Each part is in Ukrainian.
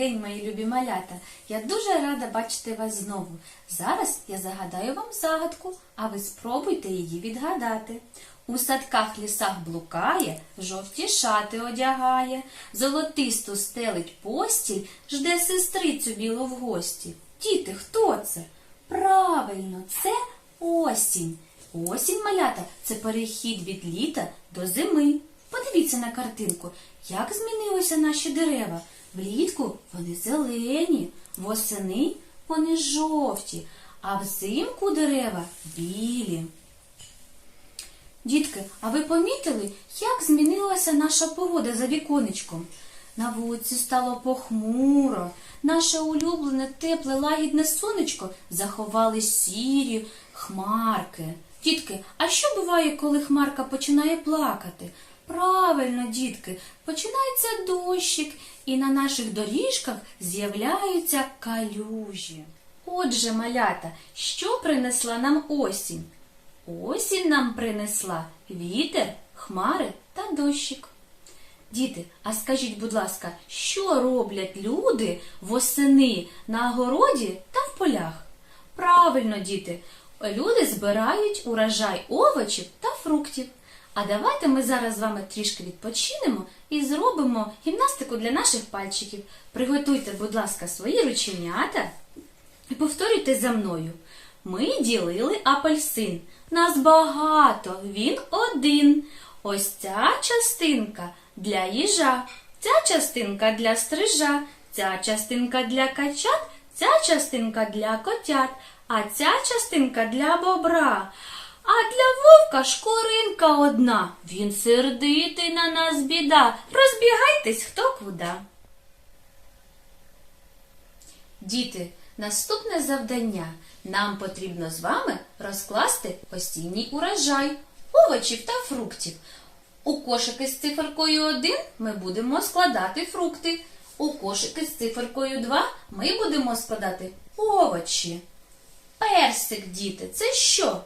день, мої любі малята! Я дуже рада бачити вас знову. Зараз я загадаю вам загадку, а ви спробуйте її відгадати. У садках лісах блукає, жовті шати одягає, золотисту стелить постіль, жде сестрицю білу в гості. Діти, хто це? Правильно, це осінь. Осінь, малята, це перехід від літа до зими. Подивіться на картинку, як змінилися наші дерева. Влітку вони зелені, восени вони жовті, а взимку дерева білі. Дітки, а ви помітили, як змінилася наша погода за віконечком? На вулиці стало похмуро, наше улюблене тепле лагідне сонечко заховали сірі хмарки. Дітки, а що буває, коли хмарка починає плакати? Правильно, дітки, починається дощик, і на наших доріжках з'являються калюжі. Отже, малята, що принесла нам осінь? Осінь нам принесла вітер, хмари та дощик. Діти, а скажіть, будь ласка, що роблять люди восени на городі та в полях? Правильно, діти, люди збирають урожай овочів та фруктів. А давайте ми зараз з вами трішки відпочинемо і зробимо гімнастику для наших пальчиків. Приготуйте, будь ласка, свої рученята і повторюйте за мною. Ми ділили апельсин. Нас багато, він один. Ось ця частинка для їжа, ця частинка для стрижа, ця частинка для качат, ця частинка для котят, а ця частинка для бобра. А для вовка шкуринка одна. Він сердитий на нас біда. Розбігайтесь хто куди. Діти, наступне завдання. Нам потрібно з вами розкласти постійний урожай овочів та фруктів. У кошики з циферкою 1 ми будемо складати фрукти. У кошики з циферкою 2 ми будемо складати овочі. Персик, діти, це що?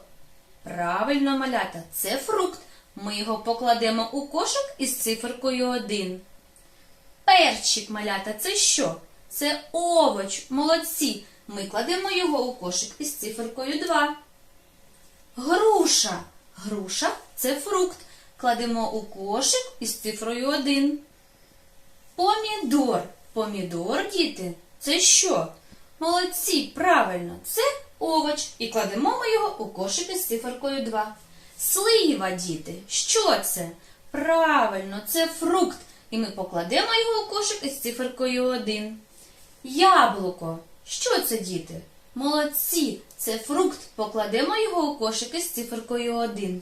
Правильно, малята, це фрукт. Ми його покладемо у кошик із циферкою 1. Перчик, малята, це що? Це овоч, молодці. Ми кладемо його у кошик із циферкою 2. Груша. Груша це фрукт. Кладемо у кошик із цифрою 1. Помідор. Помідор, діти, це що? Молодці, правильно, це овоч. І кладемо ми його у кошик із циферкою 2. Слива, діти, що це? Правильно, це фрукт. І ми покладемо його у кошик із циферкою 1. Яблуко. Що це, діти? Молодці, це фрукт. Покладемо його у кошик із циферкою 1.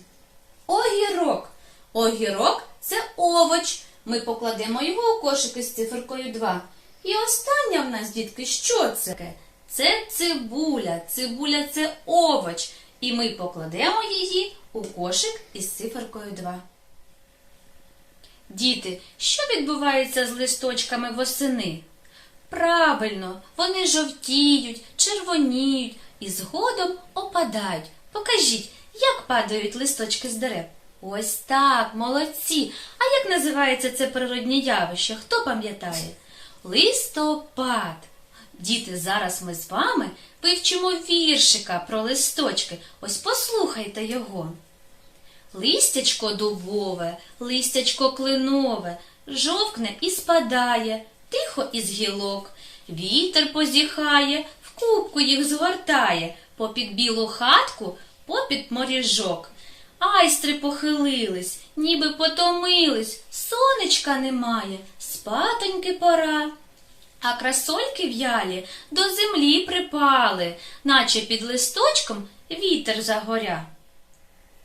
Огірок. Огірок це овоч. Ми покладемо його у кошик із циферкою 2. І остання в нас, дітки, що це? Це цибуля. Цибуля це овоч. І ми покладемо її у кошик із циферкою 2. Діти, що відбувається з листочками восени? Правильно, вони жовтіють, червоніють і згодом опадають. Покажіть, як падають листочки з дерев. Ось так, молодці. А як називається це природнє явище? Хто пам'ятає? Листопад. Діти, зараз ми з вами вивчимо віршика про листочки. Ось послухайте його. Листячко дубове, листячко клинове, жовкне і спадає, тихо із гілок. Вітер позіхає, в кубку їх згортає, попід білу хатку, попід моріжок. Айстри похилились, ніби потомились, сонечка немає, спатоньки пора. А красольки в'ялі до землі припали, наче під листочком вітер загоря.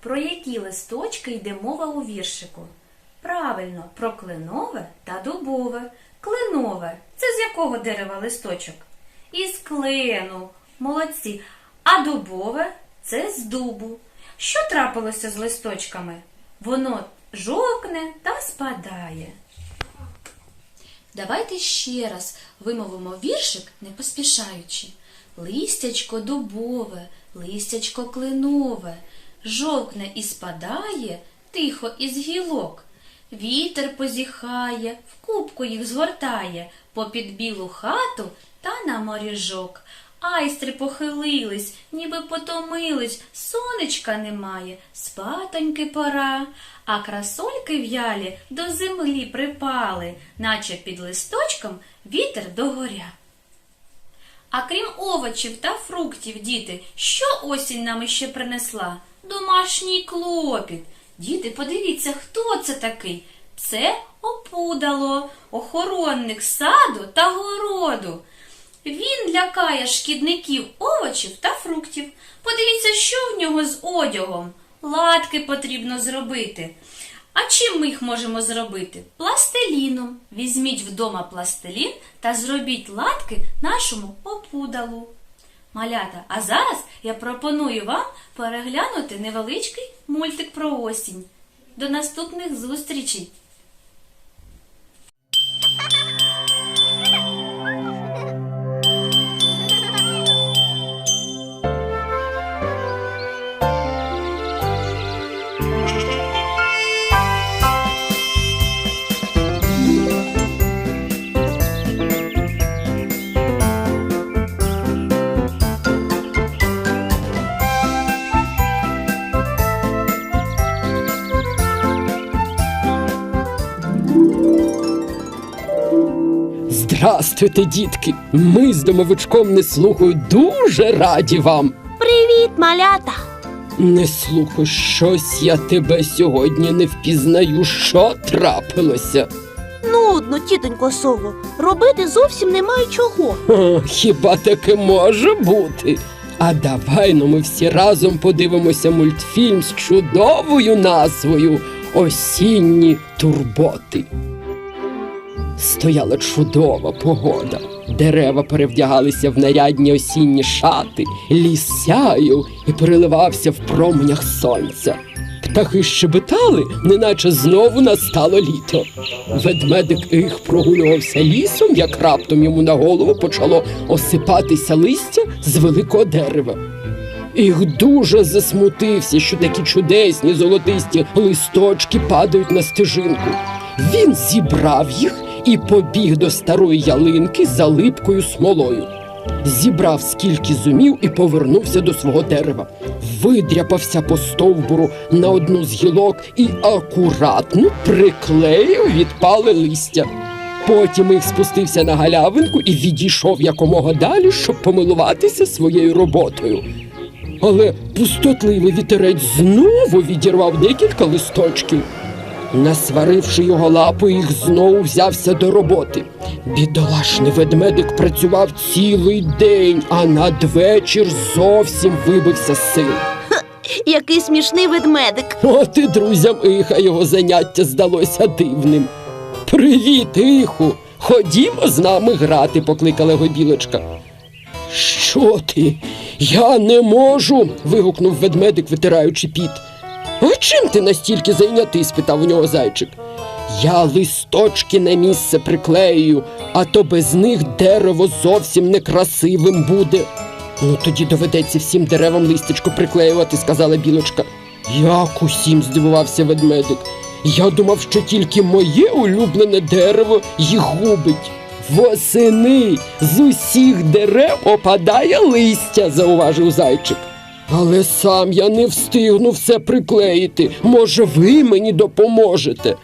Про які листочки йде мова у віршику? Правильно, про кленове та дубове. Кленове це з якого дерева листочок? Із клену. Молодці. А дубове це з дубу. Що трапилося з листочками? Воно жовкне та спадає. Давайте ще раз вимовимо віршик, не поспішаючи. Листячко дубове, листячко клинове, жовкне і спадає тихо із гілок. Вітер позіхає, в кубку їх згортає, попід білу хату та на моріжок. Айстри похилились, ніби потомились, сонечка немає, спатоньки пора, а красольки в'ялі до землі припали, наче під листочком вітер догоря. А крім овочів та фруктів, діти, що осінь нам іще принесла? Домашній клопіт. Діти, подивіться, хто це такий? Це опудало, охоронник саду та городу. Він лякає шкідників овочів та фруктів. Подивіться, що в нього з одягом. Латки потрібно зробити. А чим ми їх можемо зробити? Пластиліном. Візьміть вдома пластилін та зробіть латки нашому опудалу. Малята, а зараз я пропоную вам переглянути невеличкий мультик про осінь. До наступних зустрічей! Здрастуйте, дітки! Ми з домовичком не слухаю дуже раді вам. Привіт, малята! Не слухай, щось я тебе сьогодні не впізнаю, що трапилося. Нудно, тітонько сово. Робити зовсім немає чого. О, хіба таке може бути? А давай ну ми всі разом подивимося мультфільм з чудовою назвою Осінні турботи. Стояла чудова погода. Дерева перевдягалися в нарядні осінні шати, ліс сяяв і переливався в променях сонця. Птахи щебетали, неначе знову настало літо. Ведмедик їх прогулювався лісом, як раптом йому на голову почало осипатися листя з великого дерева. Їх дуже засмутився, що такі чудесні золотисті листочки падають на стежинку. Він зібрав їх і побіг до старої ялинки за липкою смолою. Зібрав скільки зумів і повернувся до свого дерева. Видряпався по стовбуру на одну з гілок і акуратно приклеїв відпале листя. Потім їх спустився на галявинку і відійшов якомога далі, щоб помилуватися своєю роботою. Але пустотливий вітерець знову відірвав декілька листочків. Насваривши його лапою, їх знову взявся до роботи. Бідолашний ведмедик працював цілий день, а надвечір зовсім вибився з сил. Який смішний ведмедик. От і друзям Іха його заняття здалося дивним. Привіт, Іху! Ходімо з нами грати, покликала його білочка. Що ти? Я не можу. вигукнув ведмедик, витираючи піт. А чим ти настільки зайнятий? спитав у нього зайчик. Я листочки на місце приклею, а то без них дерево зовсім некрасивим буде. Ну тоді доведеться всім деревам листячко приклеювати, сказала білочка. Як усім здивувався ведмедик. Я думав, що тільки моє улюблене дерево їх губить. Восени з усіх дерев опадає листя, зауважив зайчик. Але сам я не встигну все приклеїти. Може, ви мені допоможете?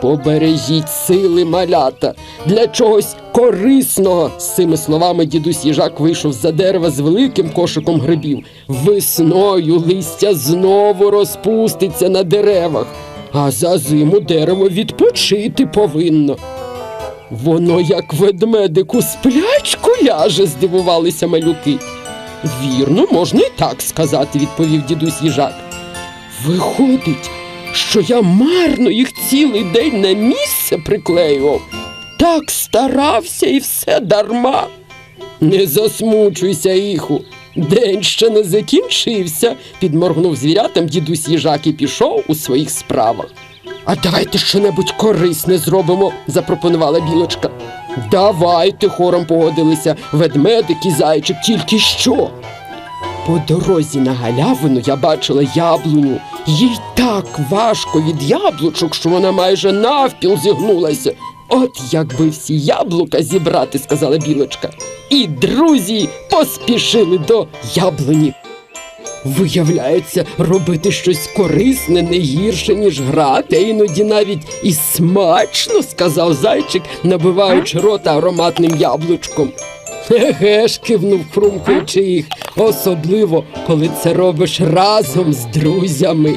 Побережіть сили малята для чогось корисного. З цими словами дідусь їжак вийшов за дерева з великим кошиком грибів. Весною листя знову розпуститься на деревах, а за зиму дерево відпочити повинно. Воно, як ведмедик у сплячку ляже, здивувалися малюки. Вірно, можна і так сказати, відповів дідусь їжак. Виходить, що я марно їх цілий день на місце приклеював. Так старався і все дарма. Не засмучуйся, іху. День ще не закінчився, підморгнув звірятам дідусь їжак і пішов у своїх справах. А давайте щонебудь корисне зробимо, запропонувала білочка. Давайте, хором погодилися ведмедик і зайчик, тільки що. По дорозі на галявину я бачила яблуню, Їй так важко від яблучок, що вона майже навпіл зігнулася. От якби всі яблука зібрати, сказала білочка. І друзі поспішили до яблуні. Виявляється, робити щось корисне не гірше, ніж грати, іноді навіть і смачно, сказав зайчик, набиваючи рота ароматним яблучком. Еге ж, кивнув, хрумкуючи їх, особливо, коли це робиш разом з друзями.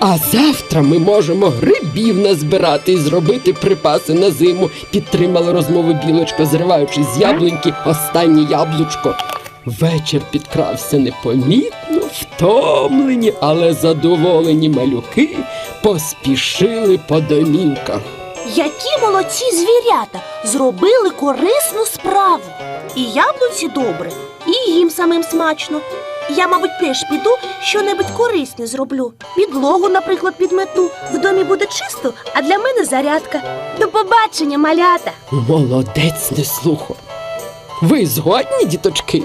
А завтра ми можемо грибів назбирати і зробити припаси на зиму, підтримала розмову білочка, зриваючи з яблуньки останнє яблучко. Вечір підкрався непомітно, втомлені, але задоволені малюки поспішили по домівках. Які молодці звірята зробили корисну справу. І яблунці добре, і їм самим смачно. Я, мабуть, теж піду що-небудь корисне зроблю. Підлогу, наприклад, підмету. В домі буде чисто, а для мене зарядка. До побачення, малята! Молодець не слухо. Ви згодні, діточки?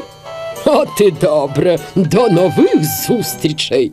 От і добре, до нових зустрічей.